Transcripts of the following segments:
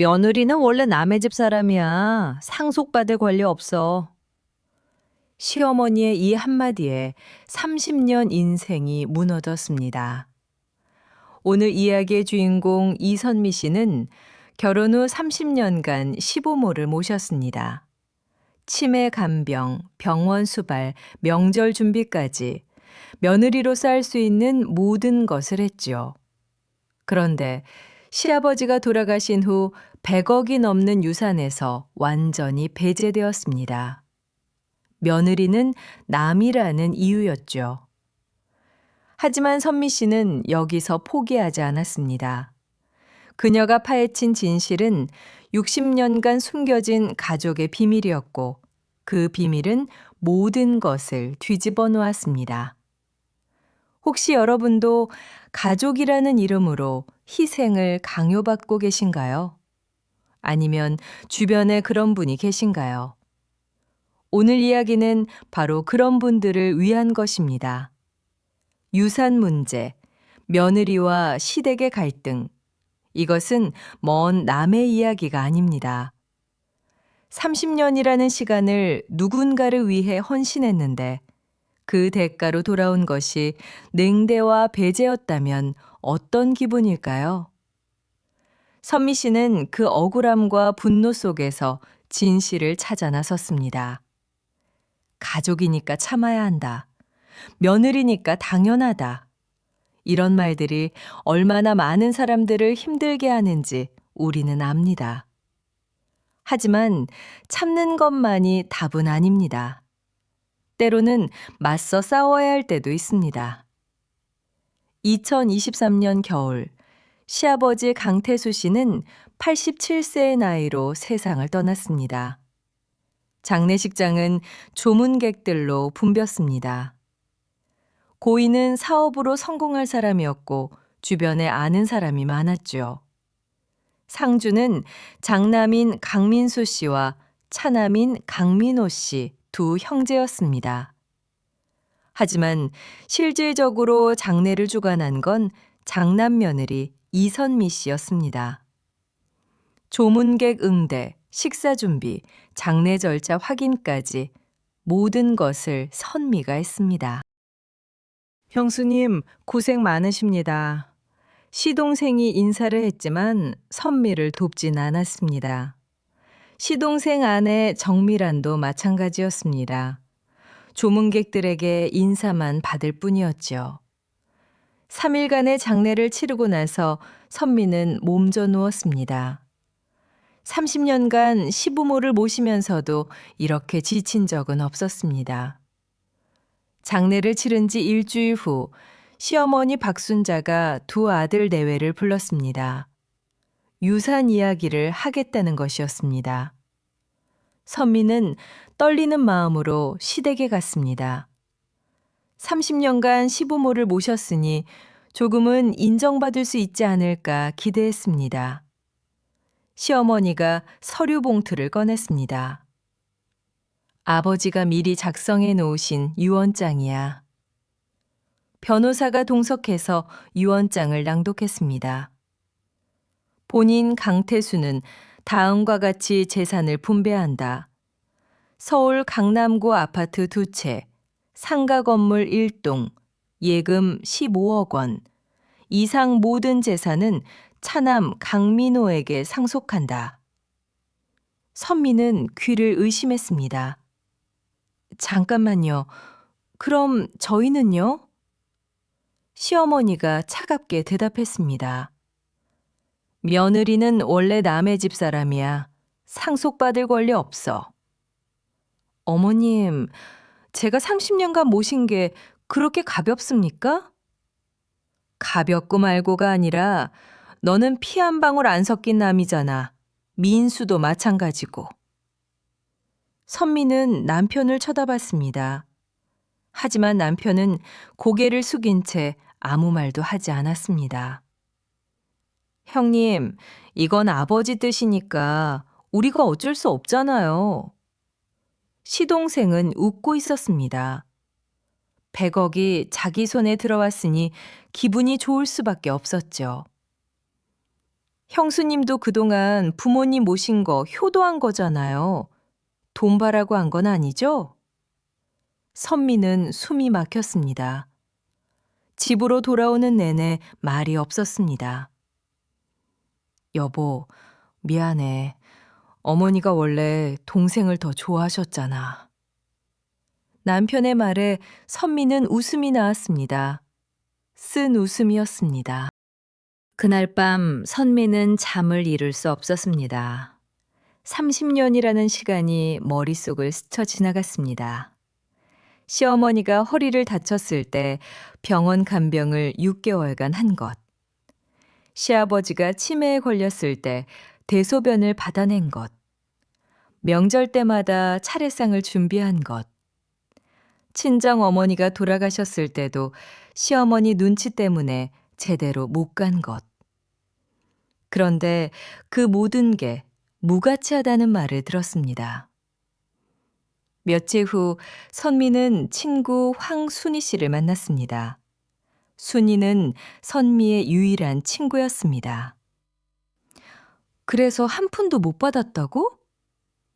며느리는 원래 남의 집 사람이야. 상속받을 권리 없어. 시어머니의 이 한마디에 30년 인생이 무너졌습니다. 오늘 이야기의 주인공 이선미 씨는 결혼 후 30년간 시부모를 모셨습니다. 치매 간병, 병원 수발, 명절 준비까지 며느리로서 할수 있는 모든 것을 했죠. 그런데 시아버지가 돌아가신 후 100억이 넘는 유산에서 완전히 배제되었습니다. 며느리는 남이라는 이유였죠. 하지만 선미 씨는 여기서 포기하지 않았습니다. 그녀가 파헤친 진실은 60년간 숨겨진 가족의 비밀이었고 그 비밀은 모든 것을 뒤집어 놓았습니다. 혹시 여러분도 가족이라는 이름으로 희생을 강요받고 계신가요? 아니면 주변에 그런 분이 계신가요? 오늘 이야기는 바로 그런 분들을 위한 것입니다. 유산 문제, 며느리와 시댁의 갈등, 이것은 먼 남의 이야기가 아닙니다. 30년이라는 시간을 누군가를 위해 헌신했는데 그 대가로 돌아온 것이 냉대와 배제였다면 어떤 기분일까요? 선미 씨는 그 억울함과 분노 속에서 진실을 찾아 나섰습니다. 가족이니까 참아야 한다. 며느리니까 당연하다. 이런 말들이 얼마나 많은 사람들을 힘들게 하는지 우리는 압니다. 하지만 참는 것만이 답은 아닙니다. 때로는 맞서 싸워야 할 때도 있습니다. 2023년 겨울, 시아버지 강태수 씨는 87세의 나이로 세상을 떠났습니다. 장례식장은 조문객들로 붐볐습니다. 고인은 사업으로 성공할 사람이었고 주변에 아는 사람이 많았죠. 상주는 장남인 강민수 씨와 차남인 강민호 씨 두 형제였습니다. 하지만 실질적으로 장례를 주관한 건 장남 며느리 이선미 씨였습니다. 조문객 응대, 식사 준비, 장례 절차 확인까지 모든 것을 선미가 했습니다. 형수님, 고생 많으십니다. 시동생이 인사를 했지만 선미를 돕진 않았습니다. 시동생 아내 정미란도 마찬가지였습니다. 조문객들에게 인사만 받을 뿐이었죠. 3일간의 장례를 치르고 나서 선미는 몸져 누웠습니다. 30년간 시부모를 모시면서도 이렇게 지친 적은 없었습니다. 장례를 치른 지 일주일 후 시어머니 박순자가 두 아들 내외를 불렀습니다. 유산 이야기를 하겠다는 것이었습니다. 선미는 떨리는 마음으로 시댁에 갔습니다. 30년간 시부모를 모셨으니 조금은 인정받을 수 있지 않을까 기대했습니다. 시어머니가 서류 봉투를 꺼냈습니다. 아버지가 미리 작성해 놓으신 유언장이야. 변호사가 동석해서 유언장을 낭독했습니다. 본인 강태수는 다음과 같이 재산을 분배한다. 서울 강남구 아파트 두 채, 상가 건물 1동, 예금 15억 원, 이상 모든 재산은 차남 강민호에게 상속한다. 선미는 귀를 의심했습니다. 잠깐만요. 그럼 저희는요? 시어머니가 차갑게 대답했습니다. 며느리는 원래 남의 집 사람이야. 상속받을 권리 없어. 어머님, 제가 30년간 모신 게 그렇게 가볍습니까? 가볍고 말고가 아니라 너는 피 한 방울 안 섞인 남이잖아. 민수도 마찬가지고. 선미는 남편을 쳐다봤습니다. 하지만 남편은 고개를 숙인 채 아무 말도 하지 않았습니다. 형님, 이건 아버지 뜻이니까 우리가 어쩔 수 없잖아요. 시동생은 웃고 있었습니다. 100억이 자기 손에 들어왔으니 기분이 좋을 수밖에 없었죠. 형수님도 그동안 부모님 모신 거 효도한 거잖아요. 돈 바라고 한 건 아니죠? 선미는 숨이 막혔습니다. 집으로 돌아오는 내내 말이 없었습니다. 여보, 미안해. 어머니가 원래 동생을 더 좋아하셨잖아. 남편의 말에 선미는 웃음이 나왔습니다. 쓴 웃음이었습니다. 그날 밤 선미는 잠을 이룰 수 없었습니다. 30년이라는 시간이 머릿속을 스쳐 지나갔습니다. 시어머니가 허리를 다쳤을 때 병원 간병을 6개월간 한 것. 시아버지가 치매에 걸렸을 때 대소변을 받아낸 것. 명절 때마다 차례상을 준비한 것. 친정 어머니가 돌아가셨을 때도 시어머니 눈치 때문에 제대로 못 간 것. 그런데 그 모든 게 무가치하다는 말을 들었습니다. 며칠 후 선미는 친구 황순희 씨를 만났습니다. 순이는 선미의 유일한 친구였습니다. 그래서 한 푼도 못 받았다고?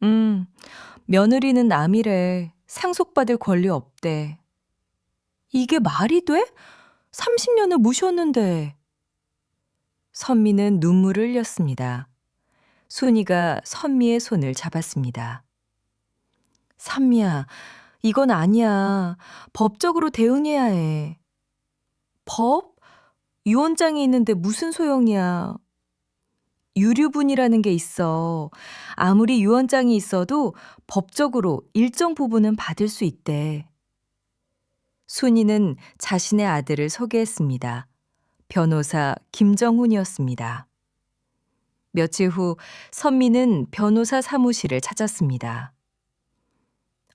음, 며느리는 남이래. 상속받을 권리 없대. 이게 말이 돼? 30년을 모셨는데. 선미는 눈물을 흘렸습니다. 순이가 선미의 손을 잡았습니다. 선미야, 이건 아니야. 법적으로 대응해야 해. 법? 유언장이 있는데 무슨 소용이야. 유류분이라는 게 있어. 아무리 유언장이 있어도 법적으로 일정 부분은 받을 수 있대. 순이는 자신의 아들을 소개했습니다. 변호사 김정훈이었습니다. 며칠 후 선미는 변호사 사무실을 찾았습니다.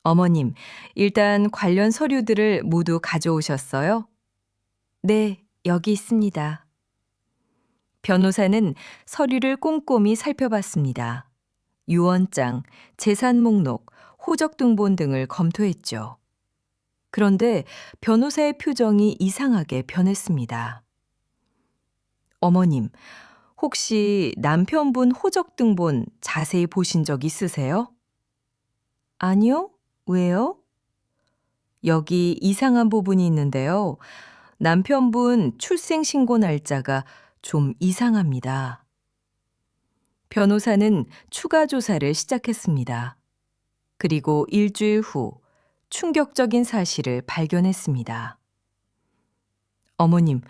어머님, 일단 관련 서류들을 모두 가져오셨어요? 네, 여기 있습니다. 변호사는 서류를 꼼꼼히 살펴봤습니다. 유언장, 재산 목록, 호적 등본 등을 검토했죠. 그런데 변호사의 표정이 이상하게 변했습니다. 어머님, 혹시 남편분 호적 등본 자세히 보신 적 있으세요? 아니요. 왜요? 여기 이상한 부분이 있는데요. 남편분 출생신고 날짜가 좀 이상합니다. 변호사는 추가 조사를 시작했습니다. 그리고 일주일 후 충격적인 사실을 발견했습니다. 어머님,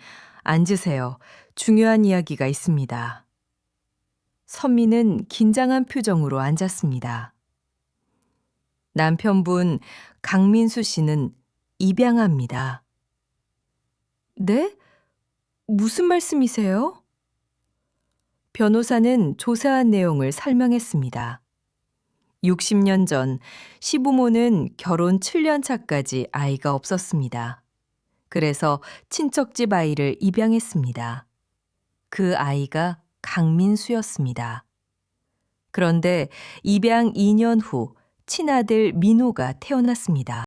앉으세요. 중요한 이야기가 있습니다. 선미는 긴장한 표정으로 앉았습니다. 남편분 강민수 씨는 입양합니다. 네? 무슨 말씀이세요? 변호사는 조사한 내용을 설명했습니다. 60년 전 시부모는 결혼 7년 차까지 아이가 없었습니다. 그래서 친척집 아이를 입양했습니다. 그 아이가 강민수였습니다. 그런데 입양 2년 후 친아들 민호가 태어났습니다.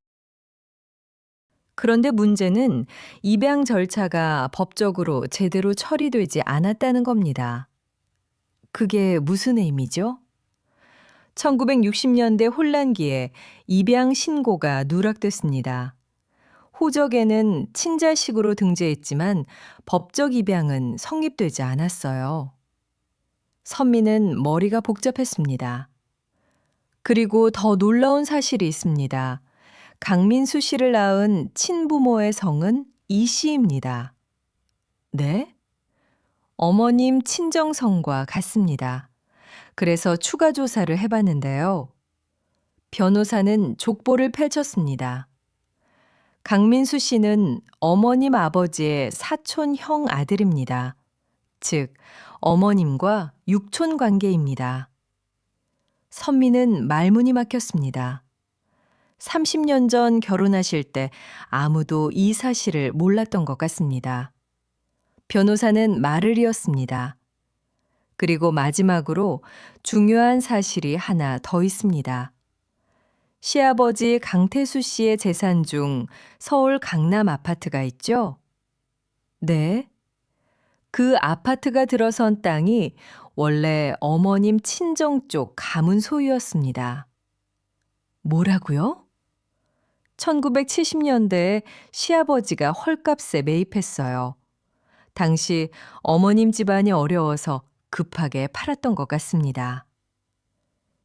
그런데 문제는 입양 절차가 법적으로 제대로 처리되지 않았다는 겁니다. 그게 무슨 의미죠? 1960년대 혼란기에 입양 신고가 누락됐습니다. 호적에는 친자식으로 등재했지만 법적 입양은 성립되지 않았어요. 선미는 머리가 복잡했습니다. 그리고 더 놀라운 사실이 있습니다. 강민수 씨를 낳은 친부모의 성은 이 씨입니다. 네? 어머님 친정성과 같습니다. 그래서 추가 조사를 해봤는데요. 변호사는 족보를 펼쳤습니다. 강민수 씨는 어머님 아버지의 사촌 형 아들입니다. 즉, 어머님과 육촌 관계입니다. 선미는 말문이 막혔습니다. 30년 전 결혼하실 때 아무도 이 사실을 몰랐던 것 같습니다. 변호사는 말을 이었습니다. 그리고 마지막으로 중요한 사실이 하나 더 있습니다. 시아버지 강태수 씨의 재산 중 서울 강남 아파트가 있죠? 네. 그 아파트가 들어선 땅이 원래 어머님 친정 쪽 가문 소유였습니다. 뭐라고요? 1970년대에 시아버지가 헐값에 매입했어요. 당시 어머님 집안이 어려워서 급하게 팔았던 것 같습니다.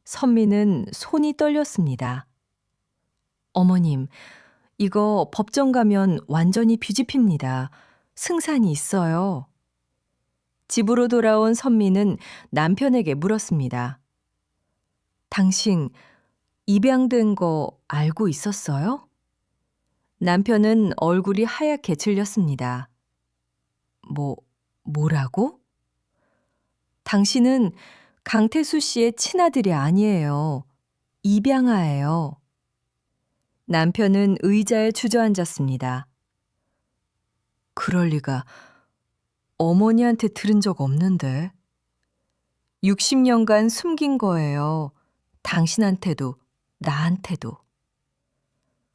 선미는 손이 떨렸습니다. 어머님, 이거 법정 가면 완전히 뒤집힙니다. 승산이 있어요. 집으로 돌아온 선미는 남편에게 물었습니다. 당신 입양된 거 알고 있었어요? 남편은 얼굴이 하얗게 질렸습니다. 뭐, 뭐라고? 당신은 강태수 씨의 친아들이 아니에요. 입양아예요. 남편은 의자에 주저앉았습니다. 그럴 리가 어머니한테 들은 적 없는데. 60년간 숨긴 거예요. 당신한테도, 나한테도.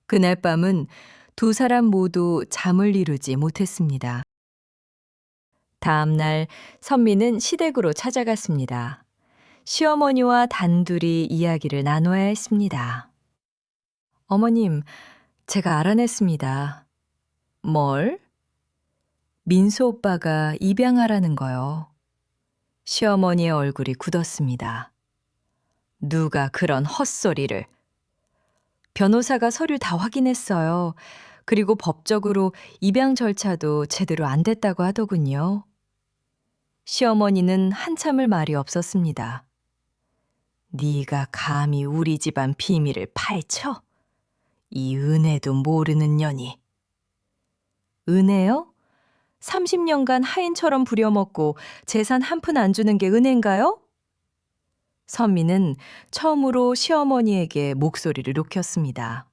그날 밤은 두 사람 모두 잠을 이루지 못했습니다. 다음 날 선미는 시댁으로 찾아갔습니다. 시어머니와 단둘이 이야기를 나눠야 했습니다. 어머님, 제가 알아냈습니다. 뭘? 민수 오빠가 입양하라는 거요. 시어머니의 얼굴이 굳었습니다. 누가 그런 헛소리를. 변호사가 서류 다 확인했어요. 그리고 법적으로 입양 절차도 제대로 안 됐다고 하더군요. 시어머니는 한참을 말이 없었습니다. 네가 감히 우리 집안 비밀을 파헤쳐? 이 은혜도 모르는 년이. 은혜요? 30년간 하인처럼 부려먹고 재산 한 푼 안 주는 게 은혜인가요? 선미는 처음으로 시어머니에게 목소리를 높였습니다.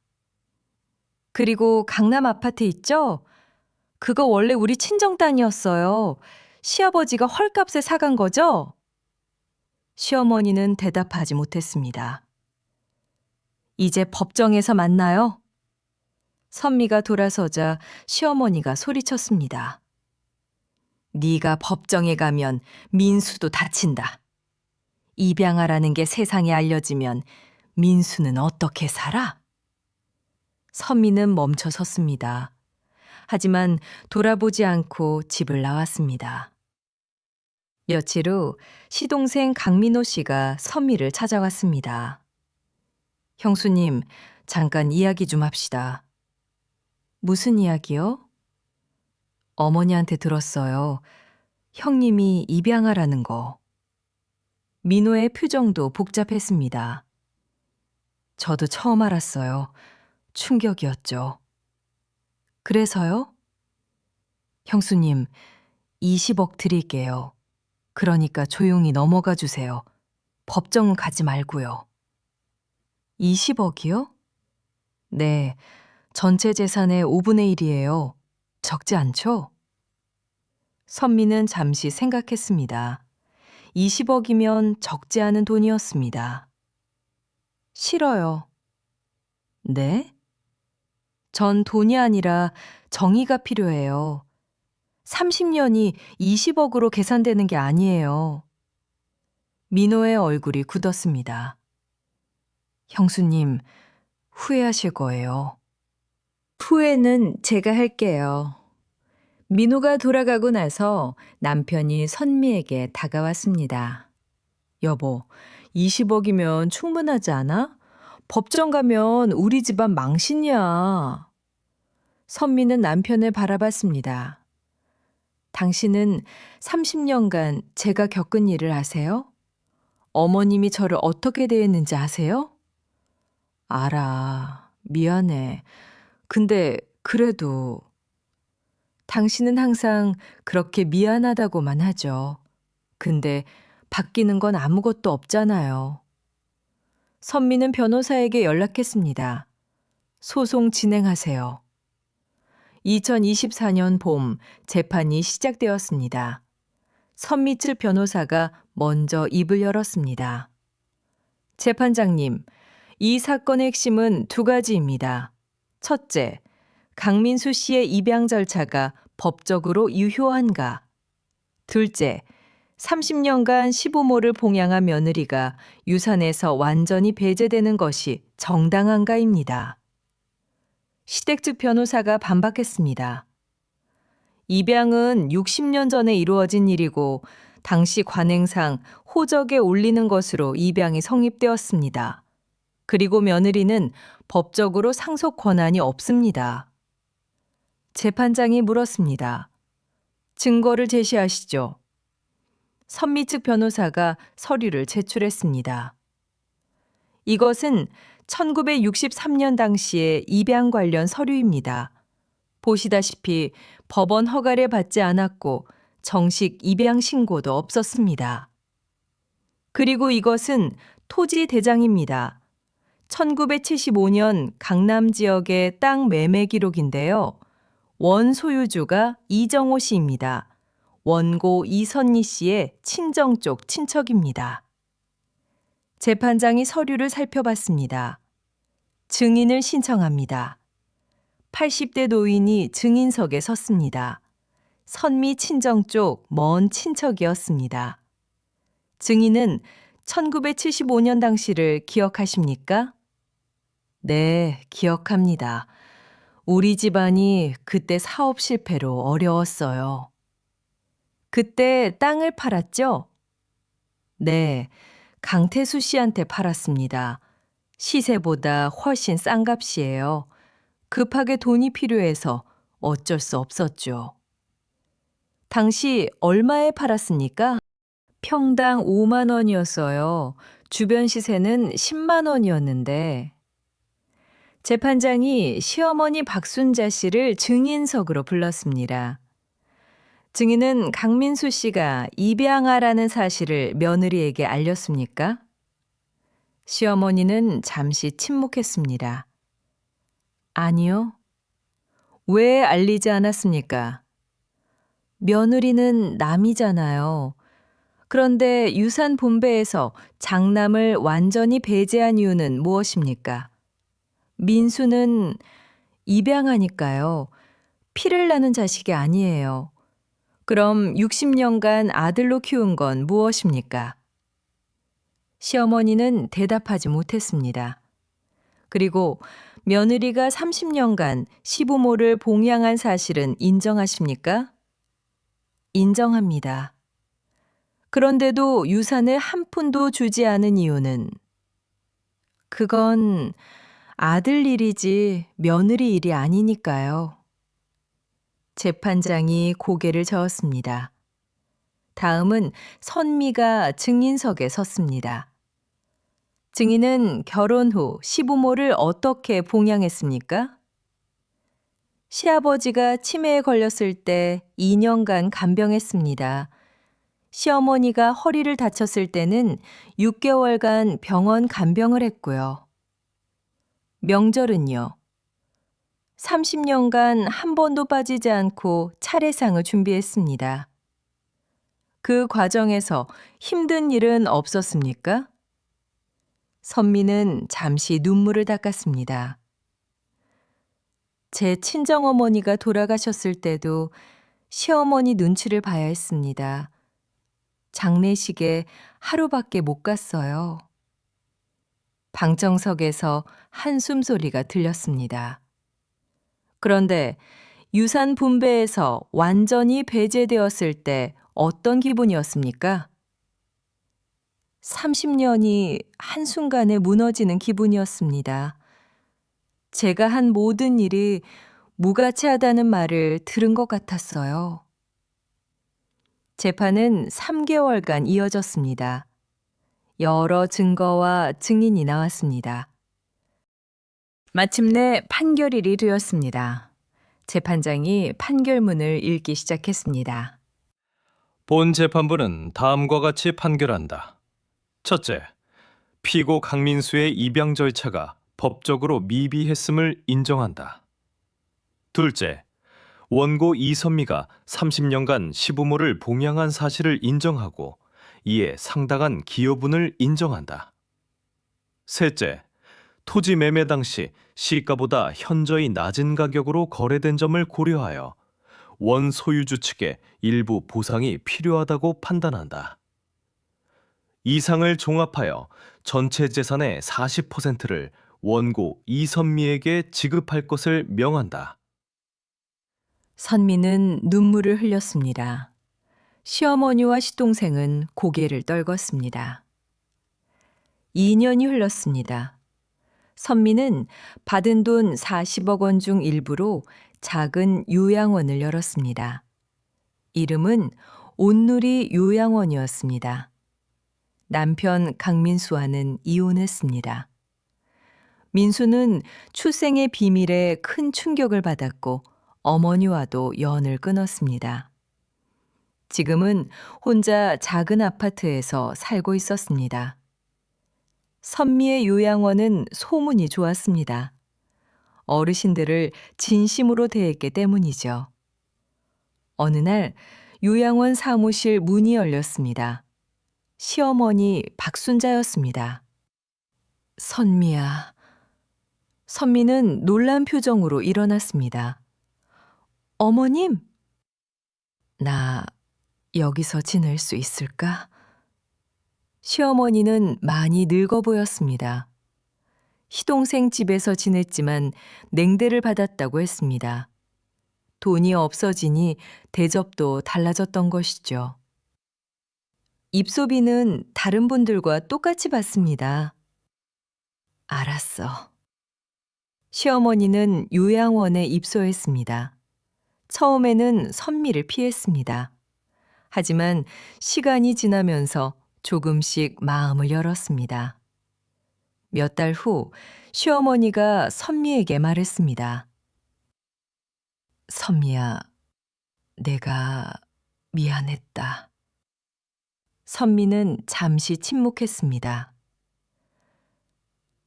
그리고 강남 아파트 있죠? 그거 원래 우리 친정 땅이었어요. 시아버지가 헐값에 사간 거죠? 시어머니는 대답하지 못했습니다. 이제 법정에서 만나요? 선미가 돌아서자 시어머니가 소리쳤습니다. 네가 법정에 가면 민수도 다친다. 입양하라는 게 세상에 알려지면 민수는 어떻게 살아? 선미는 멈춰 섰습니다. 하지만 돌아보지 않고 집을 나왔습니다. 며칠 후 시동생 강민호 씨가 선미를 찾아왔습니다. 형수님, 잠깐 이야기 좀 합시다. 무슨 이야기요? 어머니한테 들었어요. 형님이 입양하라는 거. 민호의 표정도 복잡했습니다. 저도 처음 알았어요. 충격이었죠. 그래서요? 형수님, 20억 드릴게요. 그러니까 조용히 넘어가 주세요. 법정은 가지 말고요. 20억이요? 네, 전체 재산의 5분의 1이에요. 적지 않죠? 선미는 잠시 생각했습니다. 20억이면 적지 않은 돈이었습니다. 싫어요. 네? 전 돈이 아니라 정의가 필요해요. 30년이 20억으로 계산되는 게 아니에요. 민호의 얼굴이 굳었습니다. 형수님, 후회하실 거예요. 후회는 제가 할게요. 민호가 돌아가고 나서 남편이 선미에게 다가왔습니다. 여보, 20억이면 충분하지 않아? 법정 가면 우리 집안 망신이야. 선미는 남편을 바라봤습니다. 당신은 30년간 제가 겪은 일을 아세요? 어머님이 저를 어떻게 대했는지 아세요? 알아. 미안해. 근데 그래도 당신은 항상 그렇게 미안하다고만 하죠. 근데 바뀌는 건 아무것도 없잖아요. 선미는 변호사에게 연락했습니다. 소송 진행하세요. 2024년 봄 재판이 시작되었습니다. 선미 측 변호사가 먼저 입을 열었습니다. 재판장님, 이 사건의 핵심은 두 가지입니다. 첫째, 강민수 씨의 입양 절차가 법적으로 유효한가? 둘째, 30년간 시부모를 봉양한 며느리가 유산에서 완전히 배제되는 것이 정당한가입니다. 시댁 측 변호사가 반박했습니다. 입양은 60년 전에 이루어진 일이고 당시 관행상 호적에 올리는 것으로 입양이 성립되었습니다. 그리고 며느리는 법적으로 상속 권한이 없습니다. 재판장이 물었습니다. 증거를 제시하시죠. 선미 측 변호사가 서류를 제출했습니다. 이것은 1963년 당시의 입양 관련 서류입니다. 보시다시피 법원 허가를 받지 않았고 정식 입양 신고도 없었습니다. 그리고 이것은 토지 대장입니다. 1975년 강남 지역의 땅 매매 기록인데요. 원 소유주가 이정호 씨입니다. 원고 이선희 씨의 친정 쪽 친척입니다. 재판장이 서류를 살펴봤습니다. 증인을 신청합니다. 80대 노인이 증인석에 섰습니다. 선미 친정 쪽 먼 친척이었습니다. 증인은 1975년 당시를 기억하십니까? 네, 기억합니다. 우리 집안이 그때 사업 실패로 어려웠어요. 그때 땅을 팔았죠? 네, 강태수 씨한테 팔았습니다. 시세보다 훨씬 싼 값이에요. 급하게 돈이 필요해서 어쩔 수 없었죠. 당시 얼마에 팔았습니까? 평당 5만 원이었어요. 주변 시세는 10만 원이었는데. 재판장이 시어머니 박순자 씨를 증인석으로 불렀습니다. 증인은 강민수 씨가 입양하라는 사실을 며느리에게 알렸습니까? 시어머니는 잠시 침묵했습니다. 아니요. 왜 알리지 않았습니까? 며느리는 남이잖아요. 그런데 유산 본배에서 장남을 완전히 배제한 이유는 무엇입니까? 민수는 입양하니까요. 피를 나는 자식이 아니에요. 그럼 60년간 아들로 키운 건 무엇입니까? 시어머니는 대답하지 못했습니다. 그리고 며느리가 30년간 시부모를 봉양한 사실은 인정하십니까? 인정합니다. 그런데도 유산을 한 푼도 주지 않은 이유는 그건 아들 일이지 며느리 일이 아니니까요. 재판장이 고개를 저었습니다. 다음은 선미가 증인석에 섰습니다. 증인은 결혼 후 시부모를 어떻게 봉양했습니까? 시아버지가 치매에 걸렸을 때 2년간 간병했습니다. 시어머니가 허리를 다쳤을 때는 6개월간 병원 간병을 했고요. 명절은요. 30년간 한 번도 빠지지 않고 차례상을 준비했습니다. 그 과정에서 힘든 일은 없었습니까? 선미는 잠시 눈물을 닦았습니다. 제 친정어머니가 돌아가셨을 때도 시어머니 눈치를 봐야 했습니다. 장례식에 하루밖에 못 갔어요. 방정석에서 한숨 소리가 들렸습니다. 그런데 유산 분배에서 완전히 배제되었을 때 어떤 기분이었습니까? 30년이 한순간에 무너지는 기분이었습니다. 제가 한 모든 일이 무가치하다는 말을 들은 것 같았어요. 재판은 3개월간 이어졌습니다. 여러 증거와 증인이 나왔습니다. 마침내 판결일이 되었습니다. 재판장이 판결문을 읽기 시작했습니다. 본 재판부는 다음과 같이 판결한다. 첫째, 피고 강민수의 입양 절차가 법적으로 미비했음을 인정한다. 둘째, 원고 이선미가 30년간 시부모를 봉양한 사실을 인정하고 이에 상당한 기여분을 인정한다. 셋째, 토지 매매 당시 시가보다 현저히 낮은 가격으로 거래된 점을 고려하여 원 소유주 측에 일부 보상이 필요하다고 판단한다. 이상을 종합하여 전체 재산의 40%를 원고 이선미에게 지급할 것을 명한다. 선미는 눈물을 흘렸습니다. 시어머니와 시동생은 고개를 떨궜습니다. 2년이 흘렀습니다. 선미는 받은 돈 40억 원 중 일부로 작은 요양원을 열었습니다. 이름은 온누리 요양원이었습니다. 남편 강민수와는 이혼했습니다. 민수는 출생의 비밀에 큰 충격을 받았고 어머니와도 연을 끊었습니다. 지금은 혼자 작은 아파트에서 살고 있었습니다. 선미의 요양원은 소문이 좋았습니다. 어르신들을 진심으로 대했기 때문이죠. 어느 날 요양원 사무실 문이 열렸습니다. 시어머니 박순자였습니다. 선미야. 선미는 놀란 표정으로 일어났습니다. 어머님? 나 여기서 지낼 수 있을까? 시어머니는 많이 늙어 보였습니다. 시동생 집에서 지냈지만 냉대를 받았다고 했습니다. 돈이 없어지니 대접도 달라졌던 것이죠. 입소비는 다른 분들과 똑같이 받습니다. 알았어. 시어머니는 요양원에 입소했습니다. 처음에는 선미를 피했습니다. 하지만 시간이 지나면서 조금씩 마음을 열었습니다. 몇 달 후 시어머니가 선미에게 말했습니다. 선미야, 내가 미안했다. 선미는 잠시 침묵했습니다.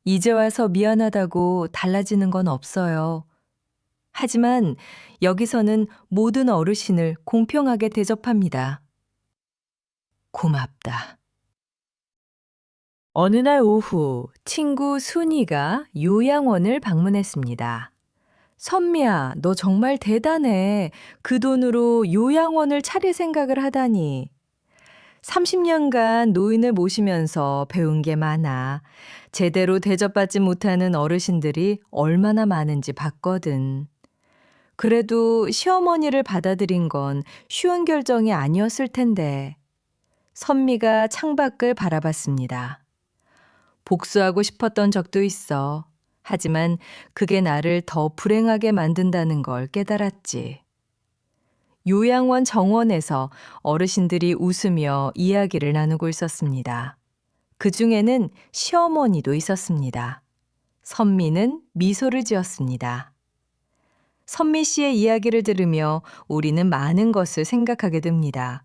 이제 와서 미안하다고 달라지는 건 없어요. 하지만 여기서는 모든 어르신을 공평하게 대접합니다. 고맙다. 어느 날 오후 친구 순이가 요양원을 방문했습니다. 선미야, 너 정말 대단해. 그 돈으로 요양원을 차릴 생각을 하다니. 30년간 노인을 모시면서 배운 게 많아. 제대로 대접받지 못하는 어르신들이 얼마나 많은지 봤거든. 그래도 시어머니를 받아들인 건 쉬운 결정이 아니었을 텐데. 선미가 창밖을 바라봤습니다. 복수하고 싶었던 적도 있어. 하지만 그게 나를 더 불행하게 만든다는 걸 깨달았지. 요양원 정원에서 어르신들이 웃으며 이야기를 나누고 있었습니다. 그 중에는 시어머니도 있었습니다. 선미는 미소를 지었습니다. 선미 씨의 이야기를 들으며 우리는 많은 것을 생각하게 됩니다.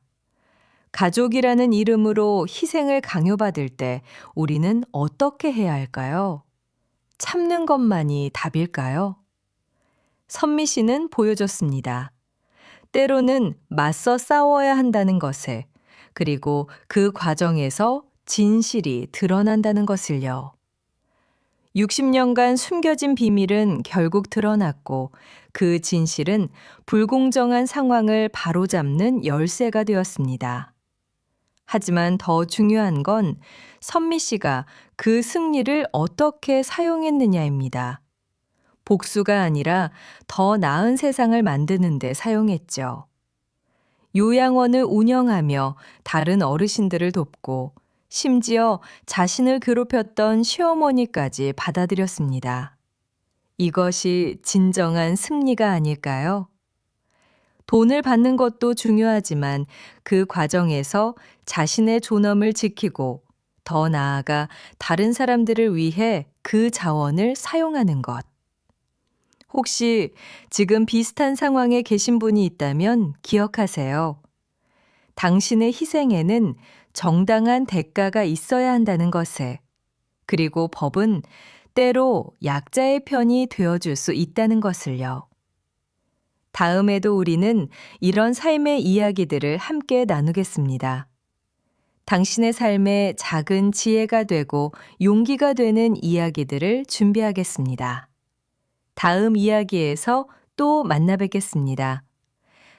가족이라는 이름으로 희생을 강요받을 때 우리는 어떻게 해야 할까요? 참는 것만이 답일까요? 선미 씨는 보여줬습니다. 때로는 맞서 싸워야 한다는 것을, 그리고 그 과정에서 진실이 드러난다는 것을요. 60년간 숨겨진 비밀은 결국 드러났고 그 진실은 불공정한 상황을 바로잡는 열쇠가 되었습니다. 하지만 더 중요한 건 선미 씨가 그 승리를 어떻게 사용했느냐입니다. 복수가 아니라 더 나은 세상을 만드는데 사용했죠. 요양원을 운영하며 다른 어르신들을 돕고 심지어 자신을 괴롭혔던 시어머니까지 받아들였습니다. 이것이 진정한 승리가 아닐까요? 돈을 받는 것도 중요하지만 그 과정에서 자신의 존엄을 지키고 더 나아가 다른 사람들을 위해 그 자원을 사용하는 것. 혹시 지금 비슷한 상황에 계신 분이 있다면 기억하세요. 당신의 희생에는 정당한 대가가 있어야 한다는 것을, 그리고 법은 때로 약자의 편이 되어줄 수 있다는 것을요. 다음에도 우리는 이런 삶의 이야기들을 함께 나누겠습니다. 당신의 삶에 작은 지혜가 되고 용기가 되는 이야기들을 준비하겠습니다. 다음 이야기에서 또 만나 뵙겠습니다.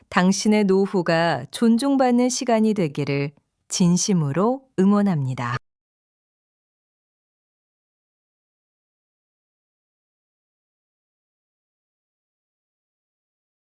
당신의 노후가 존중받는 시간이 되기를 진심으로 응원합니다.